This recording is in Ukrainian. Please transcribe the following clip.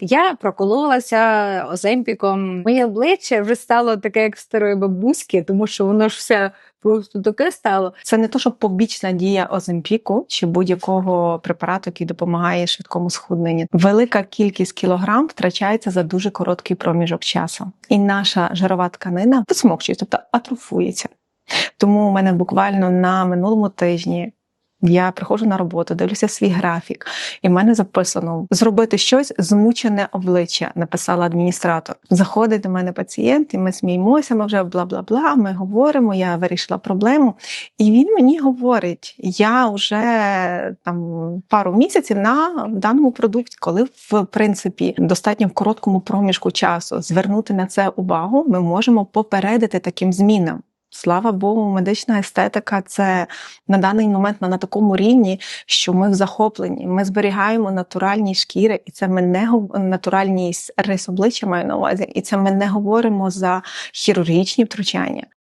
Я прокололася оземпіком. Моє обличчя вже стало таке, як в старої бабуськи, тому що воно ж все просто таке стало. Це не то, що побічна дія оземпіку чи будь-якого препарату, який допомагає швидкому схудненню. Велика кількість кілограм втрачається за дуже короткий проміжок часу, і наша жирова тканина посмокчується, тобто атрофується. Тому у мене буквально на минулому тижні я приходжу на роботу, дивлюся свій графік, і в мене записано зробити щось змучене обличчя, написала адміністратор. Заходить до мене пацієнт, і ми сміємося, ми вже бла бла бла. Ми говоримо, я вирішила проблему. І він мені говорить: я вже там пару місяців на даному продукті, коли в принципі достатньо в короткому проміжку часу звернути на це увагу, ми можемо попередити таким змінам. Слава Богу, медична естетика це на даний момент на, такому рівні, що ми в захопленні. Ми зберігаємо натуральні шкіри, і це ми не натуральні рис обличчя маю на увазі, і це ми не говоримо за хірургічні втручання.